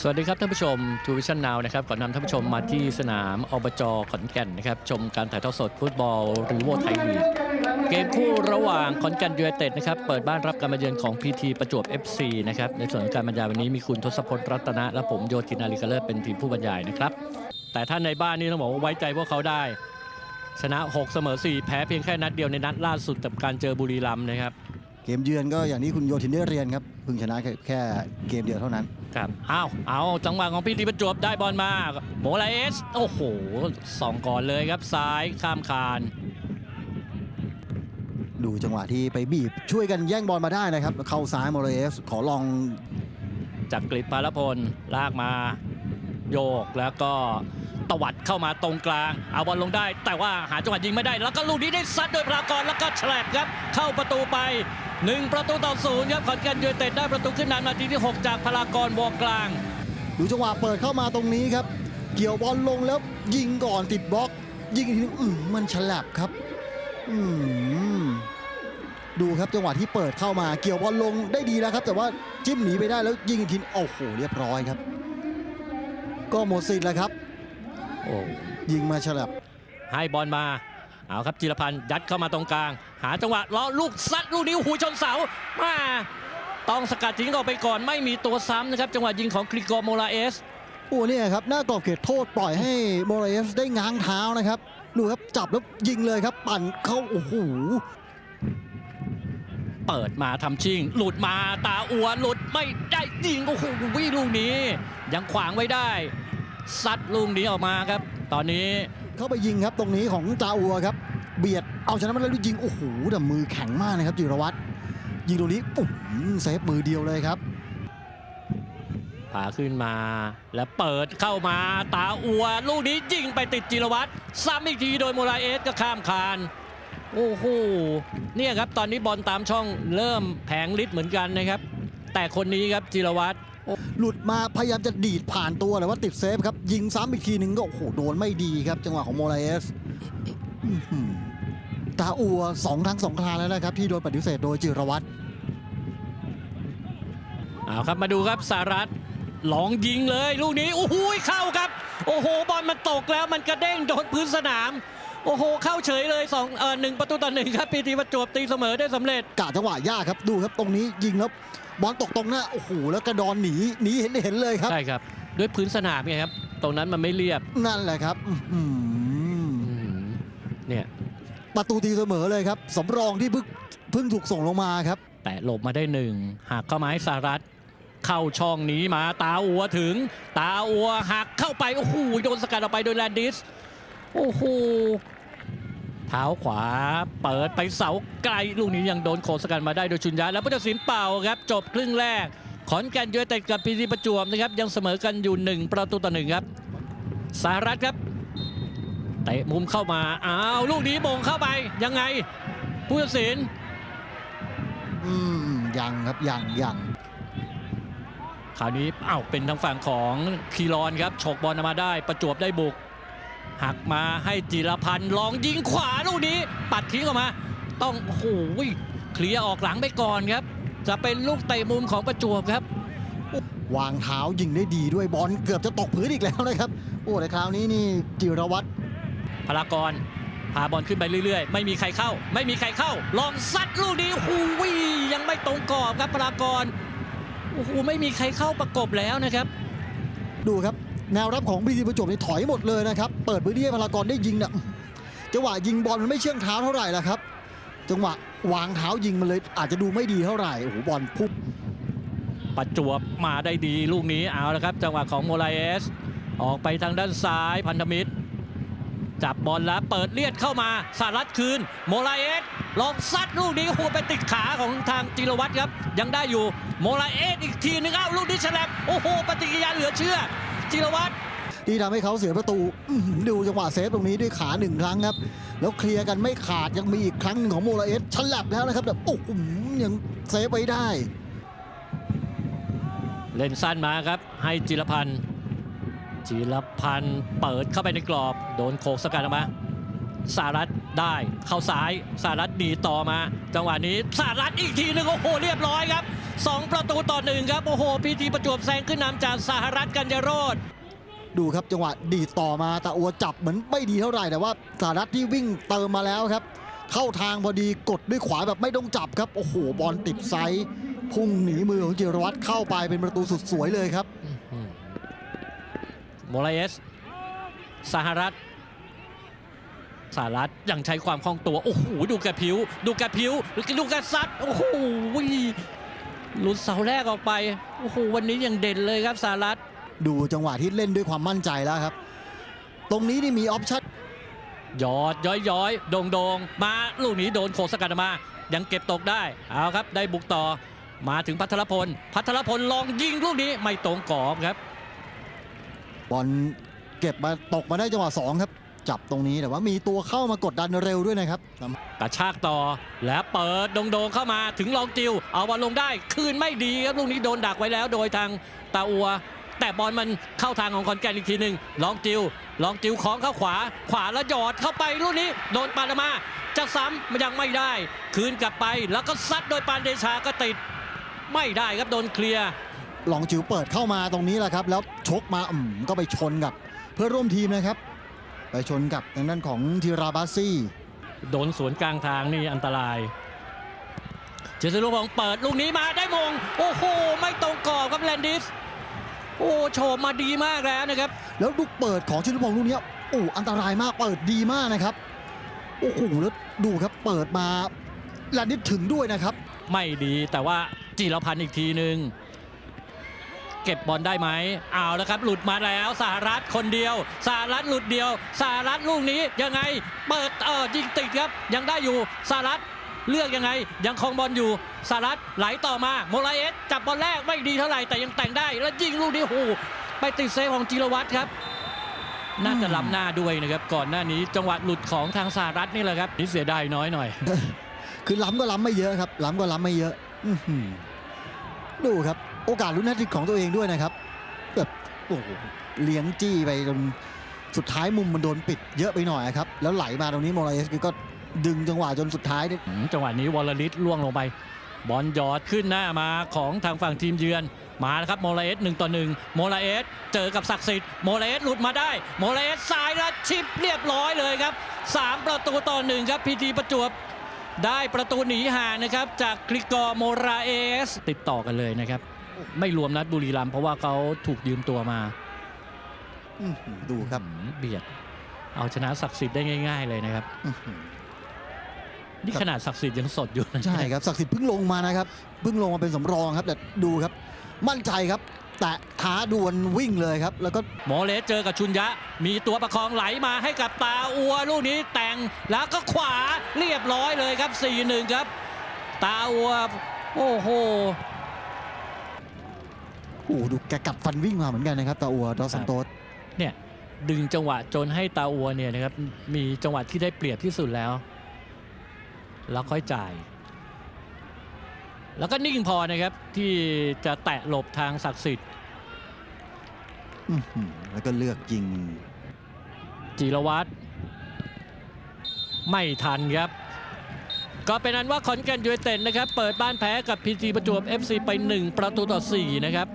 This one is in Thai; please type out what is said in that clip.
สวัสดีครับท่านผู้ชมทูวิชั่นนาวนะครับก่อนนำท่านผู้ชมมาที่สนามอบจขอนแก่นนะครับชมการถ่ายทอดสดฟุตบอลหรือโวไทยลีกเกมคู่ระหว่างขอนแก่นยูไนเต็ดนะครับเปิดบ้านรับการมาเยือนของ PT ประจวบ FC นะครับในส่วนของการบรรยายวันนี้มีคุณทศพลรัตนะและผมโยธินาลิกาเลิศเป็นทีมผู้บรรยายนะครับแต่ถ้าในบ้านนี่ต้องบอกว่าไว้ใจพวกเขาได้ ชนะ 6 เสมอ 4 แพ้เพียงแค่นัดเดียวในนัดล่าสุดกับการเจอบุรีรัมย์นะครับ เกมเยือนก็อย่างที่คุณโยธินได้เรียนครับเพิ่งชนะแค่แค่เกมเดียวเท่านั้น ครับเอาเอาจังหวะของพีทีประจวบได้บอลมาโมลาเอสโอ้โหสองก่อนเลยครับซ้ายข้ามคานดูจังหวะที่ไปบีบช่วยกันแย่งบอลมาได้นะครับ เข้าซ้ายโมเรสขอลองจากกฤษพารพลลากมาโยกแล้วก็ตวัดเข้ามาตรงกลาง เอาบอลลงได้ แต่ว่าหาจังหวะยิงไม่ได้ แล้วก็ลูกนี้ได้ซัดโดยพลากรแล้วก็แฉลบครับ เข้าประตูไป 1 ประตูต่อศูนย์ครับขอนแก่นยูไนเต็ดได้ประตูขึ้นนำนาทีที่ 6 จากพลากรวงกลาง ดูจังหวะเปิดเข้ามาตรงนี้ครับ เกี่ยวบอลลงแล้วยิงก่อนติดบล็อก ยิงอีกทีนึงอืมมันฉลับครับ อืมดูครับจังหวะที่เปิดเข้ามาเกี่ยวบอลลงได้ดีแล้วครับ แต่ว่าจิ้มหนีไปได้แล้วยิงอีกทีโอ้โหเรียบร้อยครับ ก็หมดสิทธิ์แล้วครับ โอ้ยิงมาฉลับให้บอลมา เอาครับจิรพันธ์ยัดเข้ามาตรงกลาง หาจังหวะล้อลูกซัดลูกนี้หูชนเสามาต้องสกัดทิ้งออกไปก่อนไม่มีตัวซ้ำนะครับ จังหวะยิงของคริโกโมราเอสโอ้เนี่ยครับหน้ากรอบเขตโทษปล่อยให้โมเรสได้ง้างเท้านะครับดูครับจับแล้วยิงเลยครับ ปั่นเข้าโอ้โหเปิดมาทำชิง หลุดมาตาอัวหลุดไม่ได้ยิงโอ้โหวิลูกนี้ ยังขวางไว้ได้ซัดลูกนี้ออกมาครับ ตอนนี้ เข้าไปยิงครับตรงนี้ของจาอัวครับ เบียดเอาชนะมันแล้วยิงโอ้โหแต่มือแข็งมากนะครับจิรวัตรยิงตรงนี้ปุ๊บเซฟมือเดียวเลยครับพาขึ้นมาแล้วเปิดเข้ามาตาอัว ลูกนี้ยิงไปติดจิรวัตรซ้ำอีกทีโดยโมราเอสก็ข้ามคานโอ้โหเนี่ยครับตอนนี้บอลตามช่องเริ่มแผงฤทธิ์เหมือนกันนะครับ แต่คนนี้ครับจิรวัตร หลุดมาพยายามจะดีดผ่านตัวแต่ว่าติดเซฟครับ ยิงซ้ำอีกทีหนึ่งก็โอ้โหโดนไม่ดีครับ จังหวะของโมเรสอื้อหือตาอัวสองครั้งสองคราแล้วนะครับ ที่โดนปฏิเสธโดยจิรวัตรเอาครับมาดูครับสารัตลองยิงเลยลูกนี้โอ้โหเข้าครับ โอ้โหบอลมันตกแล้วมันกระเด้งโดนพื้นสนามโอ้โห เข้าเฉยเลยสองเออหนึ่งประตูต่อหนึ่งครับปีทีประจวบตีเสมอได้สำเร็จกะจังหวะยากครับดูครับตรงนี้ยิงแล้ว บอลตกตรงหน้าโอ้โหแล้วกระดอนหนีหนีเห็นเห็นเลยครับ ใช่ครับ ด้วยพื้นสนามไงครับ ตรงนั้นมันไม่เรียบนั่นแหละครับอื้อหืออื้อหือเนี่ยประตูตีเสมอเลยครับสำรองที่เพิ่งเพิ่งถูกส่งลงมาครับ แต่หลบมาได้หนึ่งหักเข้ามาให้สารัตเข้าช่องนี้มาตาอัวถึง ตาอัวหักเข้าไป โอ้โหโดนสกัดออกไปโดยแลนดิส โอ้โหเท้าขวา เปิดไปเสาไกลลูกนี้ยังโดนโขกสกัดมาได้โดยชุนยาแล้วพุทธศิลป์เป่าครับ จบครึ่งแรก ขอนแก่นยูไนเต็ดกับพีทีประจวบนะครับ ยังเสมอกันอยู่ 1 ประตูต่อหนึ่งครับสารัตครับเตะมุมเข้ามาอ้าวลูกนี้โมงเข้าไปยังไงผู้ตัดสินอืมยังครับยังยังคราวนี้เอ้าเป็นทางฝั่งของคีรอนครับฉกบอลมาได้ประจวบได้บุก หักมาให้จิรพันธ์ลองยิงขวาลูกนี้ ปัดทิ้งออกมา ต้องโอ้โหเคลียร์ออกหลังไปก่อนครับ จะเป็นลูกเตะมุมของประจวบครับ วางเท้ายิงได้ดีด้วยบอลเกือบจะตกพื้นอีกแล้วนะครับ โอ้แต่คราวนี้นี่จิรวัตรพลากรพาบอลขึ้นไปเรื่อยๆ ไม่มีใครเข้า ไม่มีใครเข้า ลองซัดลูกนี้โอ้โหยังไม่ตรงกรอบครับพลากรโอ้โหไม่มีใครเข้าประกบแล้วนะครับ ดูครับ แนวรับของบีทีประจวบนี่ถอยหมดเลยนะครับ เปิดพื้นที่ให้พลากรได้ยิงเนี่ยจังหวะยิงบอลมันไม่เชื่องเท้าเท่าไหร่ละครับ จังหวะวางเท้ายิงมันเลย อาจจะดูไม่ดีเท่าไหร่โอ้โหบอลพุ่งประจวบมาได้ดีลูกนี้เอาละครับ จังหวะของโมราเอส ออกไปทางด้านซ้ายพันธมิตร จับบอลแล้วเปิดเลียดเข้ามาสารัดคืน โมราเอสลองซัดลูกนี้โอ้โหไปติดขาของทางจิรวัตรครับ ยังได้อยู่โมราเอสอีกทีนึงเอ้าลูกนี้ฉลบโอ้โหปฏิกิริยาเหลือเชื่อ จิรวัตรที่ทำให้เขาเสียประตูอื้อหือดูจังหวะเซฟตรงนี้ด้วยขาหนึ่งครั้งครับ แล้วเคลียร์กันไม่ขาดยังมีอีกครั้งหนึ่งของโมราเอสฉลับแล้วนะครับแบบโอ้โหยังเซฟไว้ได้ เล่นสั้นมาครับ ให้จิรพันธ์จิรพันธ์เปิดเข้าไปในกรอบ โดนโขกสกัดออกมาสารัตได้เข้าซ้ายสารัตดีต่อมา จังหวะนี้สารัตอีกทีหนึงโอ้โหเรียบร้อยครับ 2 ประตูต่อหนึ่งครับ โอ้โหพีทีประจวบแซงขึ้นนำจากสหรัฐกัญญาโรธดูครับจังหวะดีดต่อมาตาอัวจับเหมือนไม่ดีเท่าไหร่แต่ว่าสารัตที่วิ่งเติมมาแล้วครับ เข้าทางพอดีกดด้วยขวาแบบไม่ต้องจับครับ โอ้โหบอลติดไซส์พุ่งหนีมือของจิรวัตรเข้าไปเป็นประตูสุดสวยเลยครับโมราเอสสหรัฐสหรัฐยังใช้ความคล่องตัว โอ้โห ดูแกผิว ดูแกผิวดูแกซัด โอ้โห หลุดเสาแรกออกไปโอ้โหวันนี้ยังเด่นเลยครับสหรัฐดูจังหวะที่เล่นด้วยความมั่นใจแล้วครับ ตรงนี้นี่มีออปชั่นยอดย้อยย้อยโดงโดงมาลูกนี้โดนโขกสกัดออกมา ยังเก็บตกได้เอาครับได้บุกต่อ มาถึงพัทรพล พัทรพลลองยิงลูกนี้ไม่ตรงกรอบครับบอลเก็บมาตกมาได้จังหวะสองครับ จับตรงนี้แต่ว่ามีตัวเข้ามากดดันเร็วด้วยนะครับ กระชากต่อ แล้วเปิดโดงๆเข้ามาถึงลองจิว เอาบอลลงได้ คืนไม่ดีครับลูกนี้โดนดักไว้แล้วโดยทางตาอัว แต่บอลมันเข้าทางของคอนแกนอีกทีหนึ่งลองจิว ลองจิวของเข้าขวา ขวาแล้วหยอดเข้าไปลูกนี้ โดนปานามาจะซ้ำมันยังไม่ได้ คืนกลับไปแล้วก็ซัดโดยปานเดชาก็ติด ไม่ได้ครับโดนเคลียร์ลองจิ๋วเปิดเข้ามาตรงนี้แหละครับ แล้วชกมาอืมก็ไปชนกับ เพื่อร่วมทีมนะครับ ไปชนกับทางด้านของทีราบาซี่ โดนสวนกลางทางนี่อันตราย เจสลูพงศ์เปิดลูกนี้มาได้มง โอ้โห ไม่ตรงกรอบครับแลนดิส โอ้โฉบมาดีมากแล้วนะครับ แล้วลูกเปิดของชินุพงษ์ลูกเนี้ยโอ้อันตรายมากเปิดดีมากนะครับโอ้โหแล้วดูครับเปิดมาแลนดิสถึงด้วยนะครับ ไม่ดีแต่ว่าจีรพันธ์อีกทีหนึ่ง เก็บบอลได้ไหมเอาแล้วครับ หลุดมาแล้วสหรัฐคนเดียวสหรัฐหลุดเดียวสหรัฐลูกนี้ยังไง เปิดเออยิงติดครับ ยังได้อยู่สหรัฐเลือกยังไง ยังคองบอลอยู่สหรัฐไหลต่อมาโมราเอสจับบอลแรกไม่ดีเท่าไหร่แต่ยังแต่งได้ แล้วยิงลูกนี้โหไปติดเซฟของจิรวัตรครับน่าจะล้ำหน้าด้วยนะครับก่อนหน้านี้จังหวะหลุดของทางสหรัฐนี่แหละครับนี่เสียดายน้อยหน่อย คือล้ำก็ล้ำไม่เยอะครับ ล้ำก็ล้ำไม่เยอะดูครับ โอกาสลุ้นแฮตทริกของตัวเองด้วยนะครับแบบโอ้โหเลี้ยงจี้ไปจนสุดท้ายมุมมันโดนปิดเยอะไปหน่อยครับ แล้วไหลมาตรงนี้โมราเอสก็ดึงจังหวะจนสุดท้ายเนี่ยอืมจังหวะนี้วอลลิสล่วงลงไป บอลหยอดขึ้นหน้ามาของทางฝั่งทีมเยือน มาแล้วครับโมราเอสหนึ่งต่อหนึ่งโมราเอสเจอกับศักดิ์สิทธิ์โมราเอสหลุดมาได้โมราเอสสายและชิปเรียบร้อยเลยครับ3ประตูต่อหนึ่งครับพีทีประจวบ ได้ประตูหนีห่างนะครับจากกริกอร์โมราเอสติดต่อกันเลยนะครับ ไม่รวมนัดบุรีรัมย์เพราะว่าเขาถูกยืมตัวมาอื้อหือดูครับอืมเบียด เอาชนะศักดิ์สิทธิ์ได้ง่าย ๆ เลยนะครับอื้อหือนี่ครับขนาดศักดิ์สิทธิ์ยังสดอยู่นะใช่ครับศักดิ์สิทธิ์เพิ่งลงมานะครับเพิ่งลงมาเป็นสำรองครับแต่ดูครับ มั่นใจครับ แต่ท้าดวลวิ่งเลยครับ แล้วก็โมเลสเจอกับชุนยะ มีตัวประคองไหลมาให้กับตาอัวลูกนี้แต่งแล้วก็ขวาเรียบร้อยเลยครับ 4-1 ครับ ตาอัว โอ้โห โอ้โหดูแกกัดฟันวิ่งมาเหมือนกันนะครับตาอัวดอสซันโตสเนี่ยดึงจังหวะจนให้ตาอัวเนี่ยนะครับมีจังหวะที่ได้เปรียบที่สุดแล้ว แล้วค่อยจ่าย แล้วก็นิ่งพอนะครับที่จะแตะหลบทางศักดิ์สิทธิ์อื้อหือแล้วก็เลือกยิง จิรวัตรไม่ทันครับ ก็เป็นนั้นว่าขอนแก่นยูไนเต็ดนะครับ เปิดบ้านแพ้กับพีทีประจวบ FC ไป 1 ประตูต่อ 4 นะครับ